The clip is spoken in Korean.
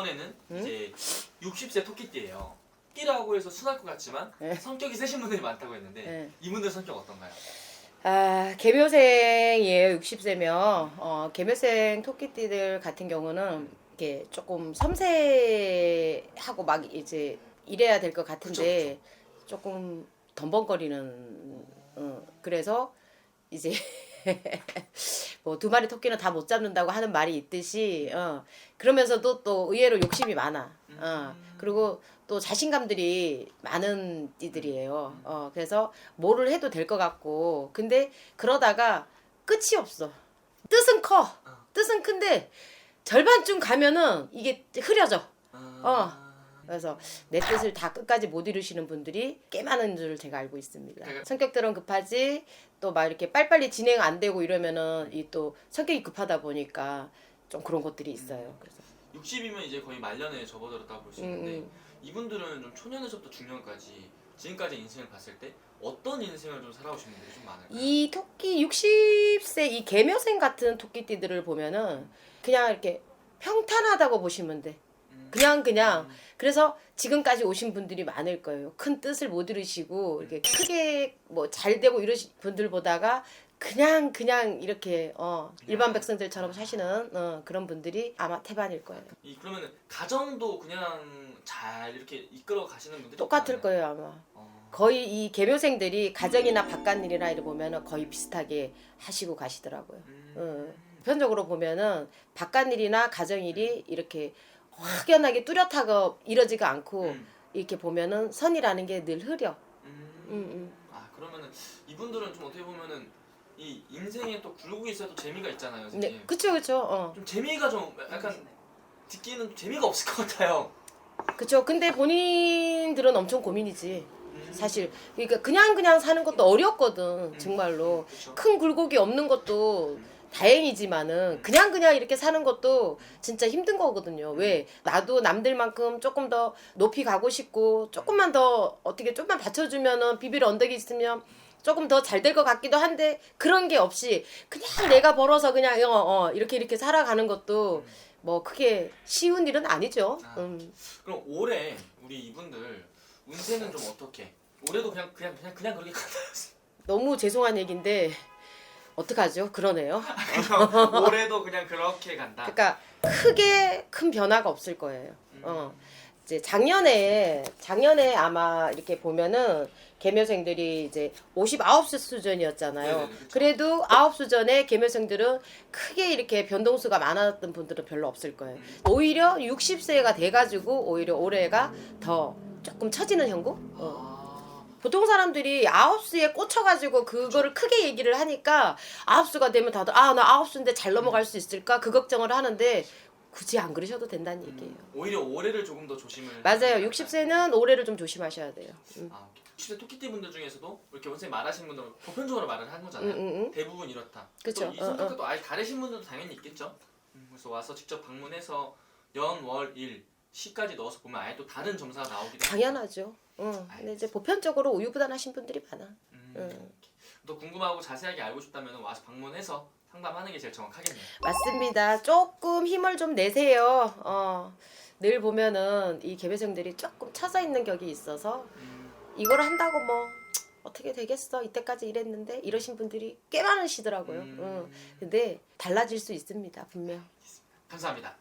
이번에는 응? 이제 60세 토끼띠예요. 토끼라고 해서 순할 것 같지만 네. 성격이 세신 분들이 많다고 했는데 네. 이분들 성격 어떤가요? 아, 개묘생이에요. 60세면 어, 개묘생 토끼띠들 같은 경우는 이게 조금 섬세하고 막 이제 이래야 될 것 같은데 조금 덤벙거리는 어, 그래서 이제 뭐 두 마리 토끼는 다 못 잡는다고 하는 말이 있듯이 어, 그러면서도 또 의외로 욕심이 많아. 어, 그리고 또 자신감들이 많은 띠들이에요. 어, 그래서 뭐를 해도 될 것 같고 근데 그러다가 끝이 없어. 뜻은 커. 뜻은 큰데 절반쯤 가면은 이게 흐려져. 아, 그래서 내 뜻을 다 끝까지 못 이루시는 분들이 꽤 많은 줄 제가 알고 있습니다. 그러니까- 성격들은 급하지 또 막 이렇게 빨리빨리 진행 안 되고 이러면은 이 또 성격이 급하다 보니까 좀 그런 것들이 있어요. 그래서 60이면 이제 거의 말년에 접어들었다고 볼수 음, 있는데 음. 이분들은 좀 초년에서부터 중년까지 지금까지 인생을 봤을 때 어떤 인생을 좀 살아오신 분들이 좀 많을까요? 이 토끼 60세 이 개묘생 같은 토끼띠들을 보면은 그냥 이렇게 평탄하다고 보시면 돼. 음. 그냥 그냥 그래서 지금까지 오신 분들이 많을 거예요. 큰 뜻을 못 이루시고 이렇게 크게 뭐 잘 되고 이러신 분들 보다가 그냥 그냥 이렇게 어 일반 백성들처럼 사시는 어, 그런 분들이 아마 태반일 거예요. 이 그러면은 가정도 그냥 잘 이렇게 이끌어 가시는 분들이 똑같을 많아요? 거예요 아마. 어. 거의 이 개묘생들이 가정이나 바깥일이나 이래 보면은 거의 비슷하게 하시고 가시더라고요. 음. 어. 보편적으로 보면은 바깥일이나 가정일이 이렇게 확연하게 뚜렷하게 이러지가 않고 음. 이렇게 보면은 선이라는 게 늘 흐려. 음. 음, 음. 아 그러면은 이분들은 좀 어떻게 보면은 이 인생에 또 굴곡이 있어도 재미가 있잖아요, 네, 선생님. 그쵸 그쵸. 어, 좀 재미가 좀 약간 듣기는 좀 재미가 없을 것 같아요. 그쵸. 근데 본인들은 엄청 고민이지. 음. 사실 그러니까 그냥 그냥 사는 것도 어렵거든 정말로 그쵸. 큰 굴곡이 없는 것도 다행이지만은 그냥 그냥 이렇게 사는 것도 진짜 힘든 거거든요. 왜 나도 남들만큼 조금 더 높이 가고 싶고 조금만 더 어떻게 좀만 받쳐주면은 비빌 언덕이 있으면 조금 더 잘 될 것 같기도 한데 그런 게 없이 그냥 내가 벌어서 그냥 어, 어, 이렇게 이렇게 살아가는 것도 뭐 크게 쉬운 일은 아니죠. 음. 그럼 올해 우리 이분들 운세는 좀 어떻게? 올해도 그냥 그냥 그냥 그냥 그렇게. 너무 죄송한 얘기인데 어떡하죠? 그러네요. 올해도 그냥 그렇게 간다. 그러니까 크게 큰 변화가 없을 거예요. 어. 이제 작년에 작년에 아마 이렇게 보면은 개묘생들이 이제 59세 수준이었잖아요. 네네네, 그쵸. 그래도 아홉 수전에 개묘생들은 크게 이렇게 변동수가 많았던 분들은 별로 없을 거예요. 오히려 60세가 돼 가지고 오히려 올해가 더 조금 처지는 형국? 어. 아, 보통 사람들이 아홉 수에 꽂혀가지고 그거를 크게 얘기를 하니까 아홉 수가 되면 다들 아나 아홉 수인데 잘 넘어갈 수 있을까 그 걱정을 하는데 굳이 안 그러셔도 된다는 얘기예요. 오히려 올해를 조금 더 조심을. 맞아요. 해야 60세는 올해를 좀 조심하셔야 돼요. 음. 아, 60세 토끼띠 분들 중에서도 이렇게 원래 말하신 분들은 보편적으로 말을 한 음, 거잖아요. 음, 음. 대부분 이렇다. 그쵸. 또이 어, 성격도 또 아예 다르신 분들도 당연히 있겠죠. 음, 그래서 와서 직접 방문해서 연, 월, 일, 시까지 넣어서 보면 아예 또 다른 점사가 나오기도 하고. 당연하죠. 어. 근데 이제 보편적으로 우유부단하신 분들이 많아. 음, 음. 또 궁금하고 자세하게 알고 싶다면 와서 방문해서 상담하는 게 제일 정확하겠네요. 맞습니다. 조금 힘을 좀 내세요. 어. 늘 보면은 이 개배생들이 조금 처져 있는 격이 있어서 음, 이걸 한다고 뭐 어떻게 되겠어 이때까지 이랬는데 이러신 분들이 꽤 많으시더라고요. 음. 응. 근데 달라질 수 있습니다 분명. 감사합니다.